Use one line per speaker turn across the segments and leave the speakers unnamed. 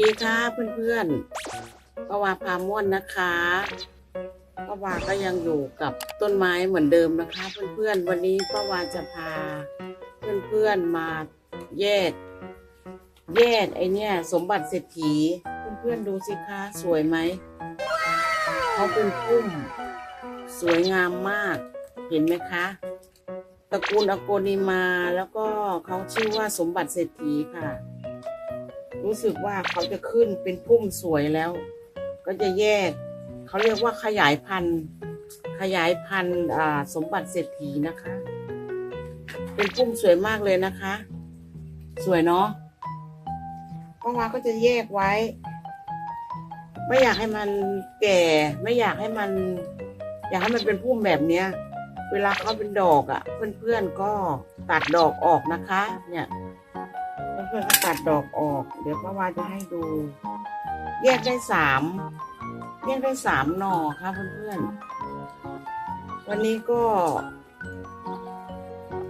ดีค่ะเพื่อนๆป้าวาพาม่วนนะคะป้าวาก็ยังอยู่กับต้นไม้เหมือนเดิมนะคะ เพื่อนๆ วันนี้ป้าวาจะพาเพื่อนๆมาแยกแยกไอเนี่ยสมบัติเศรษฐีเพื่อนๆดูสิคะสวยไหมเขาเป็นพุ่มสวยงามมากเห็นไหมคะตระกูลอโกนิมาแล้วก็เขาชื่อว่าสมบัติเศรษฐีค่ะ รู้สึกว่าเขาจะขึ้นเป็นพุ่มสวยแล้ว ก็จะแยก เขาเรียกว่าขยายพันธุ์ ขยายพันธุ์สมบัติเศรษฐีนะคะ เป็นพุ่มสวยมากเลยนะคะ สวยเนาะป้าวาก็จะแยกไว้ ไม่อยากให้มันแก่ ไม่อยากให้มัน อยากให้มันเป็นพุ่มแบบเนี้ย เวลาเขาเป็นดอกอะ่ะ เพื่อนๆก็ตัดดอกออกนะคะ เนี่ย เพื่อนก็ตัดดอกออก เดี๋ยวป้าวาจะให้ดู แยกได้สามแยกได้สามหน่อค่ะเพื่อนๆ วันนี้ก็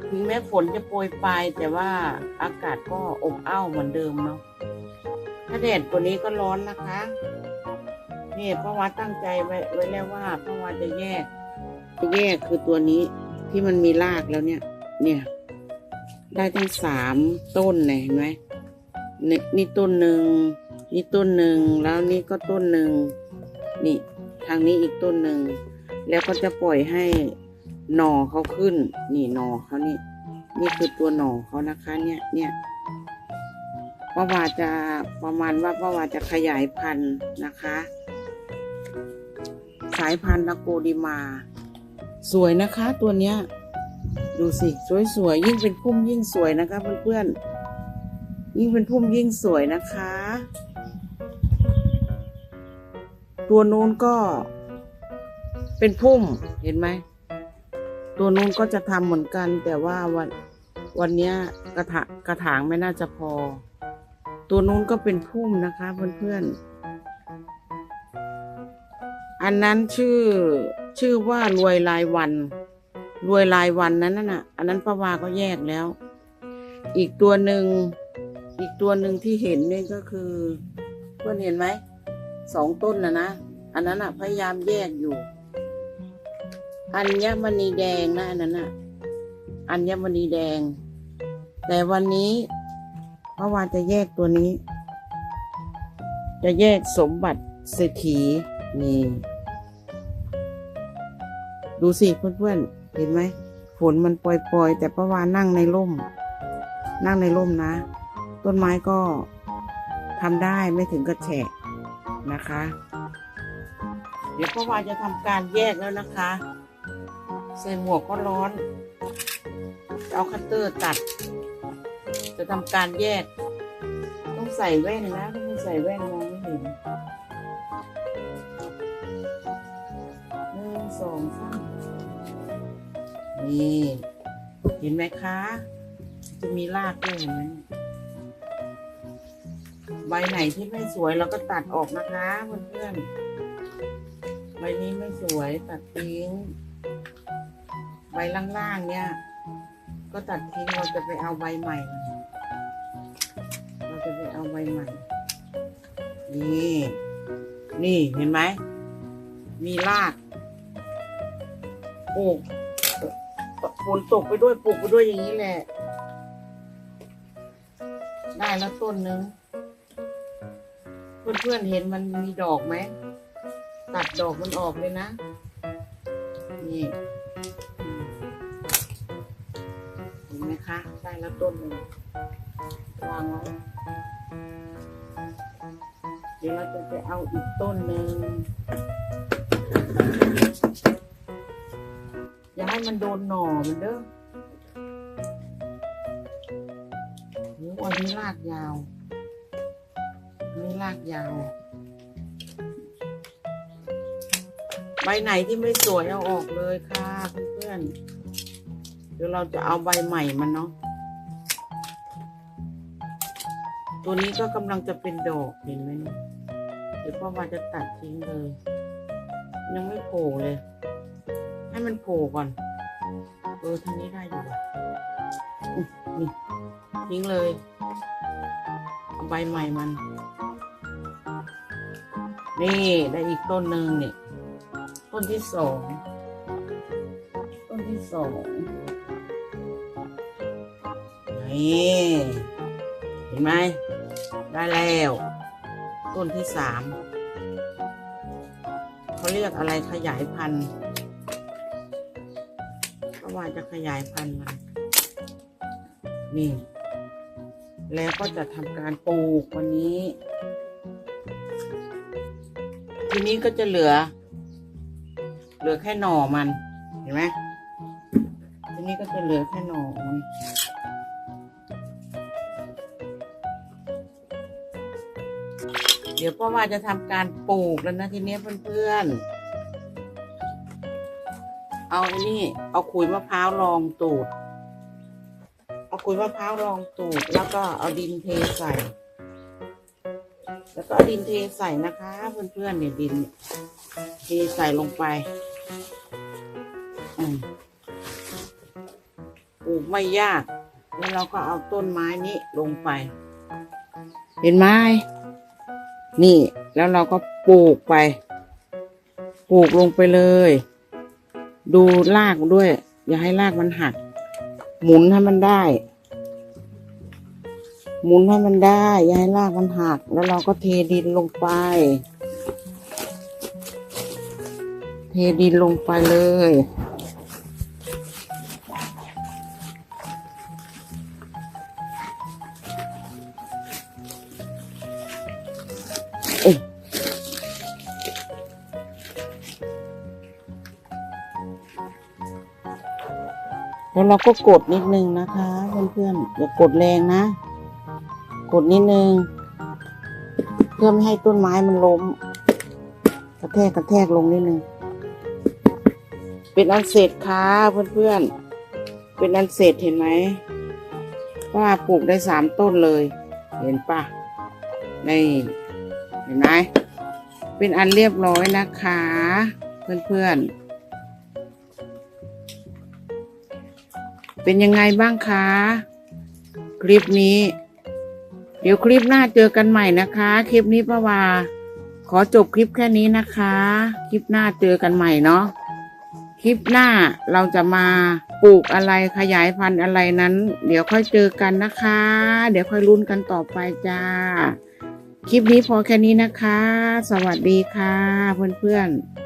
ถึงแม้ฝนจะโปรยปลายแต่ว่าอากาศก็อบอ้าวเหมือนเดิมเนาะถ้าแดดกว่านี้ก็ร้อนนะคะนี่ป้าวาตั้งใจไว้ไว้แล้วว่าป้าวาจะแยกจะแยกคือตัวนี้ที่มันมีรากแล้วเนี่ย เนี่ย ได้ทั้งสามต้นเลยเห็นไหมนี่นี่ต้นหนึ่งนี่ต้นหนึ่งแล้วนี่ก็ต้นหนึ่งนี่ทางนี้อีกต้นหนึ่งแล้วก็จะปล่อยให้หน่อเขาขึ้น นี่หน่อเขานี่ นี่คือตัวหน่อเขานะคะ เนี่ยเนี่ยป้าวาจะประมาณว่าป้าวาจะขยายพันธุ์นะคะ สายพันธุ์ลาโกดิมา สวยนะคะตัวเนี้ย ดูสิสวยๆยิ่งเป็นพุ่มยิ่งสวยนะคะเพื่อนๆยิ่งเป็นพุ่มยิ่งสวยนะคะ ตัวนู้นก็เป็นพุ่มเห็นไหมตัวนู้นก็จะทำเหมือนกัน แต่ว่าวันวันนี้กระถางกระถางไม่น่าจะพอ ตัวนู้นก็เป็นพุ่มนะคะ เพื่อนๆอันนั้นชื่อชื่อว่ารวยรายวัน รวยรายวันนั้นน่ะ อันนั้นป้าวาก็แยกแล้ว อีกตัวหนึ่งอีกตัวหนึ่งที่เห็นนี่ก็คือ เพื่อนเห็นไหมสองต้นนะนะอันนั้นอะ พยายามแยกอยู่ อัญมณีแดงนะอันนั้นอะอัญมณีแดง แต่วันนี้ป้าวาจะแยกตัวนี้ จะแยกสมบัติเศรษฐีนี่ ดูสิเพื่อนๆ เห็นไหมฝนมันปล่อยๆ แต่ประวานนั่งในร่ม นั่งในร่มนะ ต้นไม้ก็ทำได้ไม่ถึงกระแฉะนะคะ เดี๋ยวประวานจะทำการแยกแล้วนะคะใส่หมวกก็ร้อนเอาคัตเตอร์ตัด จะทำการแยก ต้องใส่แว่นนะถ้าไม่ใส่แว่นมองไม่เห็นหนึ่งสองสาม นี่ เห็นไหมคะ จะมีรากด้วยเห็นไหมใบไหนที่ไม่สวยเราก็ตัดออกนะคะเพื่อนๆ ใบนี้ไม่สวยตัดทิ้ง ใบล่างๆเนี่ย ก็ตัดทิ้งเราจะไปเอาใบใหม่ เราจะไปเอาใบใหม่ นี่ นี่เห็นไหม มีรากปลูก นตกไปด้วยปลูกไปด้วยอย่างนี้แหละ ได้แล้วต้นนึงเพื่อนๆเห็นมันมีดอกไหม ตัดดอกมันออกเลยนะ นี่เห็นไหมคะ ได้แล้วต้นหนึ่งวางไว้เดี๋ยวเราจะไปเอาอีกต้นหนึ่ง ให้มันโดนหน่อมันเด้อโอ้อันนี้รากยาวอันนี้รากยาว ใบไหนที่ไม่สวยเอาออกเลยค่ะเพื่อนๆ เดี๋ยวเราจะเอาใบใหม่มันเนาะ ตัวนี้ก็กำลังจะเป็นดอกเห็นไหมเนี่ยเดี๋ยวพ่อมาจะตัดทิ้งเลย ยังไม่โผล่เลย ให้มันโผล่ก่อน เออทางนี้ได้อยู่ว่ะนี่ทิ้งเลยเอาใบใหม่มัน นี่ได้อีกต้นหนึ่งนี่ ต้นที่สอง ต้นที่สองนี่เห็นไหม ได้แล้ว ต้นที่สามเขาเรียกอะไรขยายพันธุ์ ว่าจะขยายพันธุ์มันนี่ แล้วก็จะทำการปลูกวันนี้ ทีนี้ก็จะเหลือ เหลือแค่หน่อมัน เห็นไหมทีนี้ก็จะเหลือแค่หน่อมันเดี๋ยวพ่อว่าจะทำการปลูกแล้วนะทีนี้เพื่อนๆ เอาไอ้นี่ เอาขุยมะพร้าวรองตูด เอาขุยมะพร้าวรองตูด แล้วก็เอาดินเทใส่ แล้วก็ดินเทใส่นะคะ เพื่อนๆเนี่ยดินเทใส่ลงไปปลูกไม่ยาก แล้วเราก็เอาต้นไม้นี้ลงไป เห็นไหมนี่ แล้วเราก็ปลูกไป ปลูกลงไปเลย ดูลากด้วย อย่าให้ลากมันหัก หมุนให้มันได้ หมุนให้มันได้ อย่าให้ลากมันหัก แล้วเราก็เทดินลงไป เทดินลงไปเลย แล้วเราก็กดนิดนึงนะคะเพื่อนๆอย่ากดแรงนะ กดนิดนึง เพื่อไม่ให้ต้นไม้มันล้ม กระแทกกระแทกลงนิดนึง เป็นอันเสร็จค่ะเพื่อนๆ เป็นอันเสร็จเห็นไหมว่าปลูกได้สามต้นเลย เห็นปะนี่เห็นไหมเป็นอันเรียบร้อยนะคะ เพื่อนๆ เป็นยังไงบ้างคะ คลิปนี้ เดี๋ยวคลิปหน้าเจอกันใหม่นะคะ คลิปนี้ป้าวาขอจบคลิปแค่นี้นะคะ คลิปหน้าเจอกันใหม่เนาะคลิปหน้าเราจะมาปลูกอะไรขยายพันธุ์อะไรนั้น เดี๋ยวค่อยเจอกันนะคะ เดี๋ยวค่อยลุ้นกันต่อไปจ้า คลิปนี้พอแค่นี้นะคะ สวัสดีค่ะเพื่อนๆ